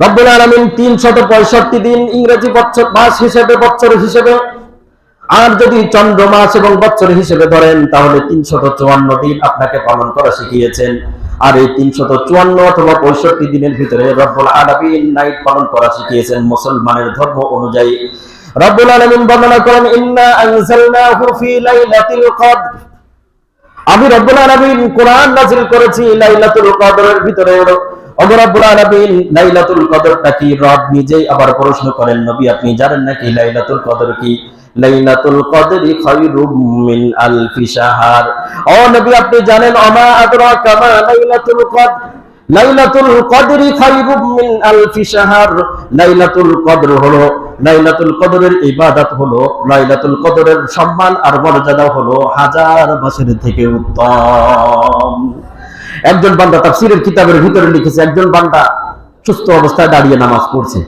রব্বুল আলমিন তিনশত পঁয়ষট্টি দিন ইংরেজি বছর মাস হিসেবে বছর হিসেবে, আর যদি চন্দ্র মাস এবং বছর হিসেবে ধরেন, তাহলে তিনশত চুয়ান্ন দিন আপনাকে পালন করা শিখিয়েছেন। আর এই তিনশত চুয়ান্ন অথবা পঁয়ষট্টি দিনের ভিতরে রব্বুল আলমিন নাইট পালন করা শিখিয়েছেন মুসলমানের ধর্ম অনুযায়ী। রব্বুল আলমিন বর্ণনা করেন, ইন্না আমি রব্বুল আলামিন কোরআন নাযিল করেছি, লাইলাতুল কদরের ভিতরে কদরের ইবাদত হলো লাইলাতুল কদরের সম্মান আর মর্যাদা হলো হাজার বছরের থেকে উত্তম। একজন বান্দা তাফসীরের কিতাবের ভিতরে লিখেছে, একজন বান্দা সুস্থ অবস্থায় দাঁড়িয়ে নামাজ পড়ছে।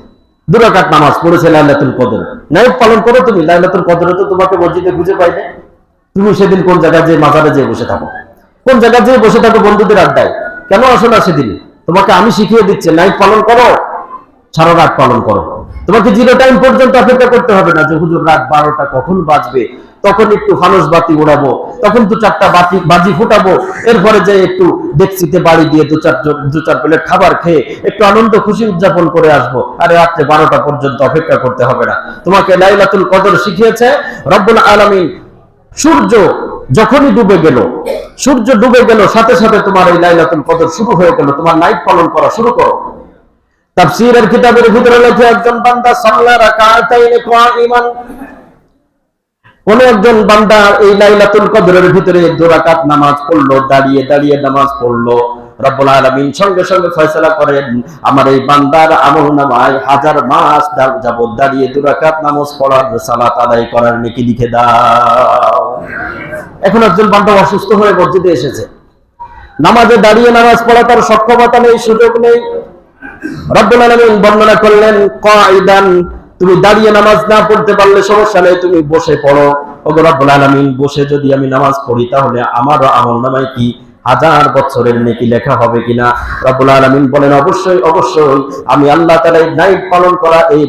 দুরাকাত নামাজ পড়েছে লাইলাতুল কদর। নাইট পালন করো তুমি, লাইলাতুল কদরে তো তোমাকে মসজিদে খুঁজে পাইবে তুমি সেদিন কোন জায়গায় যে মাজারে যেয়ে বসে থাকো? কোন জায়গায় যেয়ে বসে থাকো বন্ধুদের আড্ডায়? কেন আসো না সেদিন? তোমাকে আমি শিখিয়ে দিচ্ছি, নাইট পালন করো, সারা রাত পালন করো। তোমাকে জিরো টাইম পর্যন্ত অপেক্ষা করতে হবে না যে হুজুর রাত বারোটা কখন বাজবে, তখন একটু ফানুস বাতি উড়াবো, তখন দু চারটা বাতি, বাজি ফুটাবো, এরপরে যে একটু ডেক্সিতে বাড়ি দিয়ে দু চার দু চার প্লেট খাবার খেয়ে একটু আনন্দ খুশি উদযাপন করে আসব। আরে রাত্রে বারোটা পর্যন্ত অপেক্ষা করতে হবে না। তোমাকে লাইলাতুল কদর শিখিয়েছে, রব্বুল আলামিন, সূর্য যখনই ডুবে গেল, সূর্য ডুবে গেল, সাথে সাথে তোমার এই লাইলাতুল কদর শুরু হয়ে গেল, তোমার নাইট পালন করা শুরু করো। তাফসীরের কিতাবের ভিতরে লেখে একজন বান্দা, সাল্লা রাকাতাইন কাঈমান। কোন একজন বান্দা এই লাইলাতুল কদরের ভিতরে দু রাকাত নামাজ পড়ল, দাঁড়িয়ে দাঁড়িয়ে নামাজ পড়ল। রব্বুল আলামিন সঙ্গে সঙ্গে ফয়সালা করেন, আমার এই বান্দার আমল নামায় হাজার মাস যাবত দাঁড়িয়ে দু রাকাত নামাজ পড়ার সালাত আদায় করার নেকি লিখে দাও। এখন একজন বান্দা অসুস্থ হয়ে মসজিদে এসেছে। নামাজে দাঁড়িয়ে নামাজ পড়া তার সক্ষমতা নেই, সুযোগ নেই। বর্ণনা করলেন কাইদান তুমি দাঁড়িয়ে নামাজ না পড়তে পারলে সমস্যা নেই, তুমি বসে পড়ো। ওগো রব্বুল আলামিন, বসে যদি আমি নামাজ পড়ি, তাহলে আমারও আমল নামায় কি? হাজার বছরের নেকি লেখা হবে কিনা? রব্বুল আলামিন বলেন, অবশ্যই অবশ্যই। আমি আল্লাহ তাআলা এই নাইট পালন করা, এই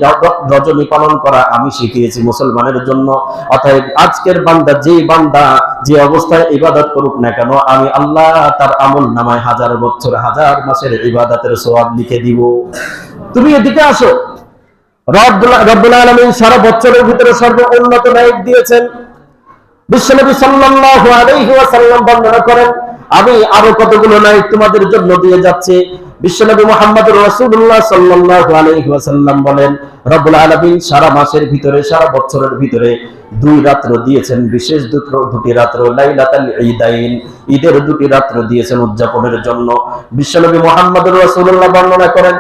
রজনী পালন করা আমি শিখিয়েছি মুসলমানের জন্য। অতএব আজকের বান্দা যে বান্দা যে অবস্থায় ইবাদত করুক না কেন, আমি আল্লাহ তার আমল নামায় হাজার বছর, হাজার মাসের ইবাদতের সওয়াব লিখে দিব। তুমি এদিকে আসো। রব্বুল আলামিন সারা বছরের ভিতরে সর্ব উন্নত নাইট দিয়েছেন। বিশ্বনবী সাল্লাল্লাহু আলাইহি ওয়াসাল্লাম বর্ণনা করেন আমি আরও কতগুলো নাইট তোমাদের জন্য দিয়ে যাচ্ছে। বিশ্বনবী মোহাম্মদ রসুল্লাহ সাল্লাহ আলহিহাসাল্লাম বলেন রবুল আলমিন সারা মাসের ভিতরে, সারা বছরের ভিতরে দুই রাত্র দিয়েছেন, বিশেষ দুটো দুটি রাত্র লাইলাতাল ঈদাইন। ঈদের দুটি রাত্র দিয়েছেন উদযাপনের জন্য। বিশ্বনবী মুহাম্মদুর রাসূলুল্লাহ বর্ণনা করেন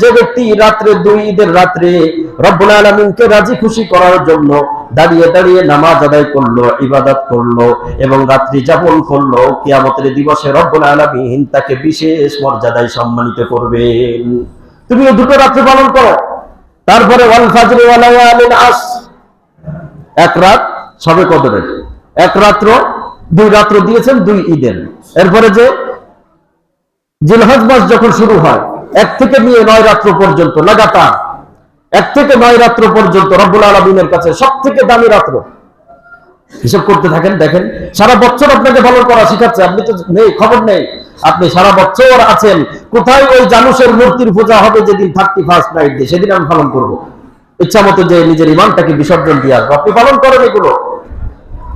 যে ব্যক্তি রাত্রে দুই ঈদের রাত্রে রব্বুল আলামিনকে রাজি খুশি করার জন্য দাঁড়িয়ে দাঁড়িয়ে নামাজ আদায় করল, ইবাদত করল এবং রাত্রি যাপন করল, কিয়ামতের দিবসে রব্বুল আলামিন তাকে বিশেষ মর্যাদায় সম্মানিত করবেন। তুমি দুটো রাত্রি পালন করো। তারপরে ওয়াল ফাজরি ওয়া লায়ালিন আস এক রাত সবে কদরের এক রাত্র, দুই রাত্র দিয়েছেন, দুই ঈদের। এরপরে যে জিলহজ মাস যখন শুরু হয়, এক থেকে নিয়ে নয় রাত্র পর্যন্ত লাগাতার, এক থেকে নয় রাত্র পর্যন্ত রব্বুল আলমিনের কাছে সব থেকে দামি রাত্র। হিসাব করতে থাকেন, দেখেন, সারা বছর আপনাকে পালন করা শিখাচ্ছে, আপনি তো নেই, খবর নেই। আপনি সারা বছর আছেন, কোথায় ওই জানুসের মূর্তির পূজা হবে যেদিন থার্টি ফার্স্ট নাইট ডে সেদিন আমি পালন করব। ইচ্ছা মতো যে নিজের ইমানটাকে বিসর্জন দিয়ে আসব। আপনি পালন করেন এগুলো।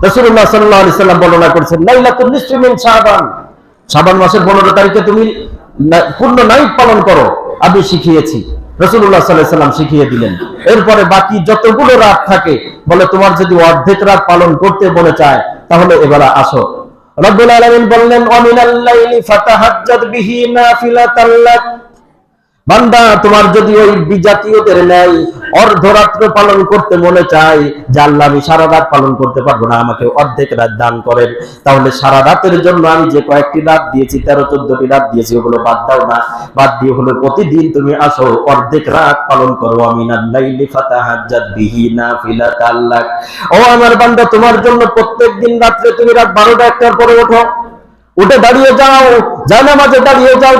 রসুল্লাহ সাল্লাহ আলি সাল্লাম বর্ণনা করছেন শাবান। মাসের পনেরো তারিখে তুমি পূর্ণ পালন করো। আমি শিখিয়েছি। রসুল্লাহ শিখিয়ে দিলেন। এরপরে বাকি যতগুলো রাত থাকে, বলে তোমার যদি অর্ধেক রাত পালন করতে বলে চায়, তাহলে এবার আসো। রব্বুল আলামিন বললেন, অমিনাল লাইলি ফাতাহাজ্জাদ বান্দা, তোমার যদি ওই বিজাতীয়দের ন্যায় অর্ধরাত্র পালন করতে মনে চায়, যে আল্লাহ আমি সারা রাত পালন করতে পারব না, আমাকে অর্ধেক রাত দান করেন। তাহলে সারা রাতের জন্য আমি যে কয়েকটি রাত দিয়েছি, তেরো, চোদ্দটি রাত দিয়েছি, ওগুলো বাদ দাও না। বাদ দিয়ে হলো প্রতিদিন তুমি আসো, অর্ধেক রাত পালন করো। আমি ও আমার বান্দা, তোমার জন্য প্রত্যেক দিন রাত্রে তুমি রাত বারোটা একটার পরে ওঠো। উঠে দাঁড়িয়ে যাও, জানামাজে দাঁড়িয়ে যাও।